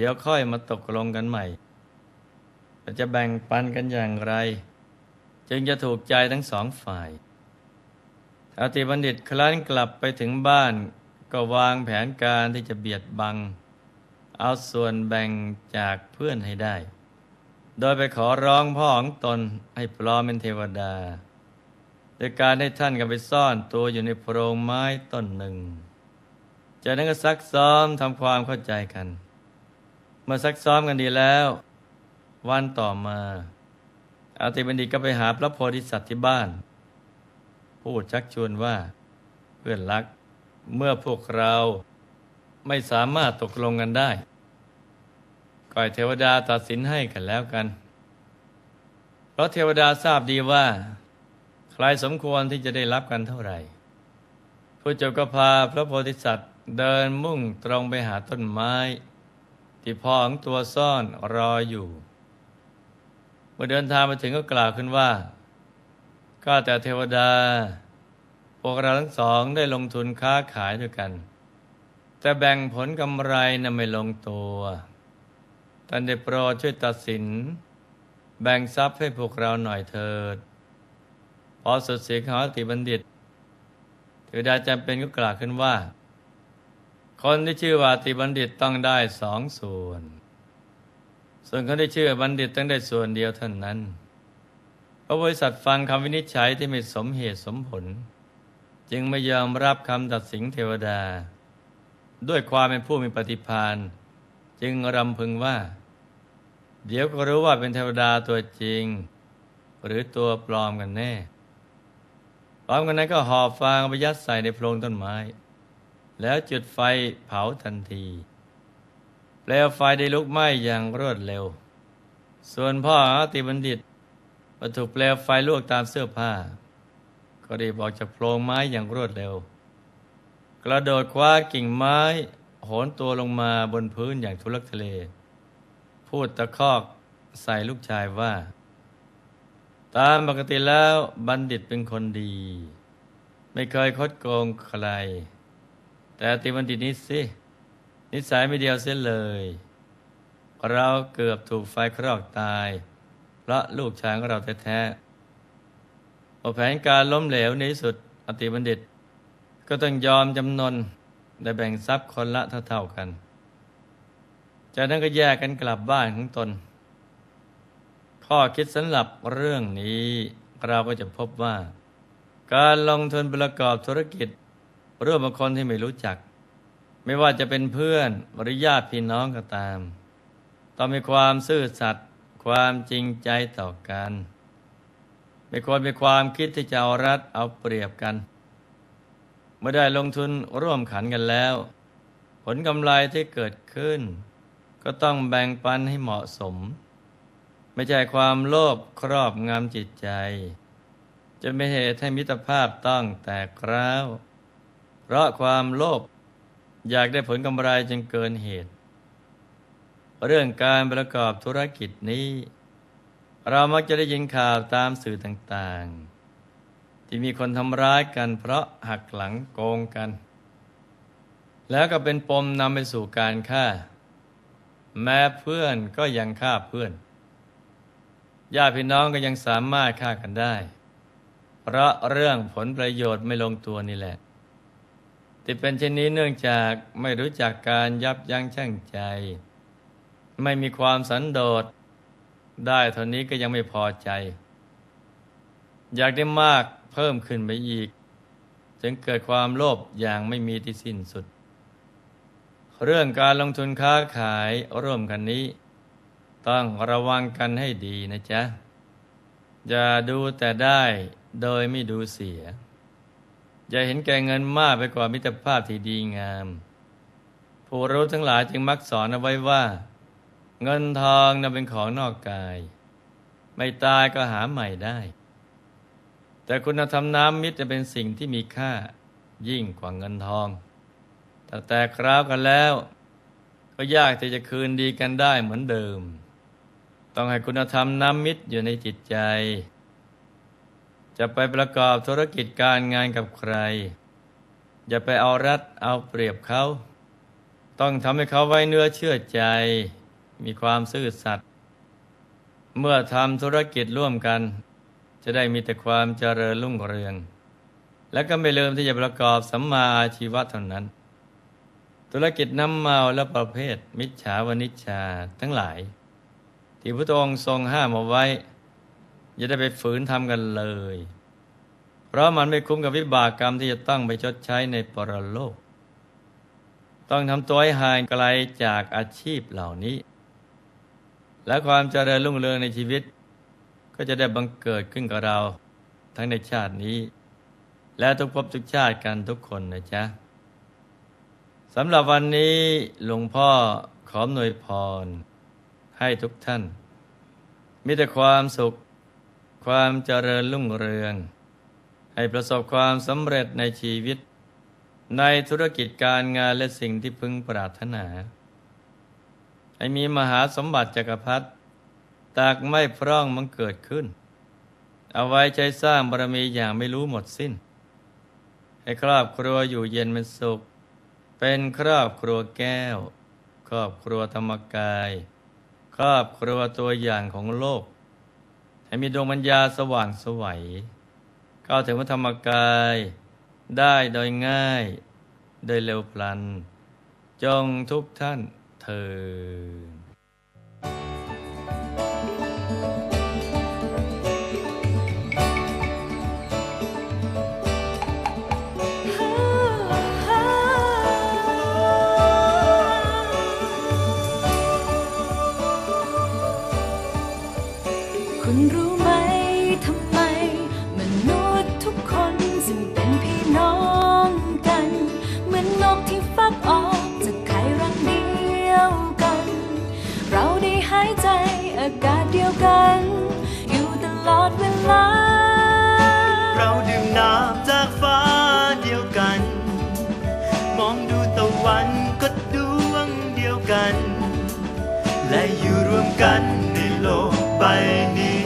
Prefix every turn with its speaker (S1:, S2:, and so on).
S1: เดี๋ยวค่อยมาตกลงกันใหม่เราจะแบ่งปันกันอย่างไร จึงจะถูกใจทั้งสองฝ่ายอติบัณฑิตครั้นกลับไปถึงบ้านก็วางแผนการที่จะเบียดบัง เอาส่วนแบ่งจากเพื่อนให้ได้ โดยไปขอร้องพ่อของตนให้ปลอมเป็นเทวดาโดยการให้ท่านกันไปซ่อนตัวอยู่ในโพรงไม้ต้นหนึ่ง จากนั้นก็ซักซ้อมทำความเข้าใจกัน มื่อซักซ้อมกันดีแล้ว วันต่อมา อาติบัณฑิตก็ไปหาพระโพธิสัตว์ที่บ้าน พูดชักชวนว่า เพื่อนรัก เมื่อพวกเราไม่สามารถตกลงกันได้ก่อยเทวดาตัดสินให้กันแล้วกัน เพราะเทวดาทราบดีว่า ใครสมควรที่จะได้รับกันเท่าไหร่ผู้เจ้าก็พาพระโพธิสัตว์เดินมุ่งตรงไปหาต้นไม้ ที่พ่อของตัวซ่อนรออยู่ เมื่อเดินทางมาถึงก็กล่าวขึ้นว่าก็แต่เทวดา พวกเราทั้งสองได้ลงทุนค้าขายด้วยกัน แต่แบ่งผลกำไรนั้นไม่ลงตัวท่านได้โปรดช่วยตัดสิน แบ่งทรัพย์ให้พวกเราหน่อยเถิด พอสุดเสียงของติบัณฑิตเทวดาจำเป็นก็กล่าวขึ้นว่า คนที่ชื่อว่าติบัณฑิตต้องได้สองส่วน ส่วนคนที่ชื่อบัณฑิตต้องได้ส่วนเดียวเท่านั้นพระบริษัทฟังคำวินิจฉัยที่ไม่สมเหตุสมผล จึงไม่ยอมรับคำตัดสินเทวดา ด้วยความเป็นผู้มีปฏิภาณจึงรำพึงว่า เดี๋ยวก็รู้ว่าเป็นเทวดาตัวจริง หรือตัวปลอมกันแน่พร้อมกันนั้นก็หอบฟางไปยัดใส่ในโพรงต้นไม้ แล้วจุดไฟเผาทันที เปลวไฟได้ลุกไหม้อย่างรวดเร็ว ส่วนพ่ออติบัณฑิตพอถูกเปลวไฟลวกตามเสื้อผ้า ก็ได้บอกจากโพรงไม้อย่างรวดเร็ว กระโดดคว้ากิ่งไม้โหนตัวลงมาบนพื้นอย่างทุลักทุเล พูดตะคอกใส่ลูกชายว่า ตามปกติแล้วบัณฑิตเป็นคนดี ไม่เคยคดโกงใคร แต่ติบัณฑิตนี้สิ นิสัยไม่เดียวเส้นเลย เราเกือบถูกไฟครอกตาย เพราะลูกชายของเราแท้ๆพอแผนการล้มเหลวในสุด อติบัณฑิต ก็ต้องยอมจำนนได้แบ่งทรัพย์คนละเท่าๆกัน จากนั้นก็แยกกันกลับบ้านของตน ข้อคิดสำหรับเรื่องนี้ เราก็จะพบว่า การลงทุนประกอบธุรกิจ ร่วมกับคนที่ไม่รู้จัก ไม่ว่าจะเป็นเพื่อนหรือญาติพี่น้องก็ตาม ต้องมีความซื่อสัตย์ความจริงใจต่อกัน ไม่ควรมีความคิดที่จะเอารัดเอาเปรียบกัน เมื่อได้ลงทุนร่วมขันกันแล้ว ผลกำไรที่เกิดขึ้น ก็ต้องแบ่งปันให้เหมาะสม ไม่ใช่ความโลภครอบงำจิตใจ จะไม่เหตุให้มิตรภาพต้องแตกร้าว เพราะความโลภอยากได้ผลกำไรจนเกินเหตุ เรื่องการประกอบธุรกิจนี้ เรามักจะได้ยินข่าวตามสื่อต่างๆ ที่มีคนทำร้ายกันเพราะหักหลังโกงกัน แล้วก็เป็นปมนำไปสู่การฆ่า แม้เพื่อนก็ยังฆ่าเพื่อนญาติพี่น้องก็ยังสามารถฆ่ากันได้ เพราะเรื่องผลประโยชน์ไม่ลงตัวนี่แหละ ที่เป็นเช่นนี้เนื่องจากไม่รู้จักการยับยั้งชั่งใจ ไม่มีความสันโดษ ได้เท่านี้ก็ยังไม่พอใจ อยากได้มากเพิ่มขึ้นไปอีก จึงเกิดความโลภอย่างไม่มีที่สิ้นสุด เรื่องการลงทุนค้าขายร่วมกันนี้ ต้องระวังกันให้ดีนะจ๊ะ อย่าดูแต่ได้โดยไม่ดูเสีย อย่าเห็นแก่เงินมากไปกว่ามิตรภาพที่ดีงาม ผู้รู้ทั้งหลายจึงมักสอนเอาไว้ว่า เงินทองนั้นเป็นของนอกกาย ไม่ตายก็หาใหม่ได้ แต่คุณธรรมน้ำมิตรจะเป็นสิ่งที่มีค่ายิ่งกว่าเงินทองแต่แต่คราวกันแล้ว ก็ยากที่จะคืนดีกันได้เหมือนเดิม ต้องให้คุณธรรมน้ำมิตรอยู่ในจิตใจ จะไปประกอบธุรกิจการงานกับใคร อย่าไปเอารัดเอาเปรียบเขา ต้องทำให้เขาไว้เนื้อเชื่อใจ มีความซื่อสัตย์เมื่อทำธุรกิจร่วมกัน จะได้มีแต่ความเจริญรุ่งเรือง และก็ไม่ลืมที่จะประกอบสัมมาอาชีวะเท่านั้น ธุรกิจน้ำเมาและประเภทมิจฉาวนิชชาทั้งหลาย ที่พระองค์ทรงห้ามเอาไว้ อย่าได้ไปฝืนทำกันเลย เพราะมันไม่คุ้มกับวิบากกรรมที่จะต้องไปชดใช้ในปรโลก ต้องทำตัวให้ห่างไกลจากอาชีพเหล่านี้ และความเจริญรุ่งเรืองในชีวิต ก็จะได้บังเกิดขึ้นกับเรา ทั้งในชาตินี้ และทุกภพทุกชาติกันทุกคนนะจ๊ะสำหรับวันนี้หลวงพ่อขอหน่วยพร ให้ทุกท่าน มีแต่ความสุข ความเจริญรุ่งเรือง ให้ประสบความสำเร็จในชีวิต ในธุรกิจการงานและสิ่งที่พึงปรารถนา ให้มีมหาสมบัติจักรพรรดิตากไม่พร่องมันเกิดขึ้น เอาไว้ใช้สร้างบารมีอย่างไม่รู้หมดสิ้น ให้ครอบครัวอยู่เย็นเป็นสุข เป็นครอบครัวแก้ว ครอบครัวธรรมกาย ครอบครัวตัวอย่างของโลก ให้มีดวงปัญญาสว่างสวัยเข้าถึงพระธรรมกายได้โดยง่าย โดยเร็วพลัน จงทุกท่านเถิด
S2: คุณรู้ไหมทำไม มนุษย์ทุกคนจึงเป็นพี่น้องกัน เหมือนนกที่ฟักออกจากไข่รังเดียวกัน เราได้หายใจอากาศเดียวกัน อยู่ตลอดเวลา
S3: เราดื่มน้ำจากฟ้าเดียวกัน มองดูตะวันก็ดวงเดียวกัน และอยู่รวมกันในโลกใบนี้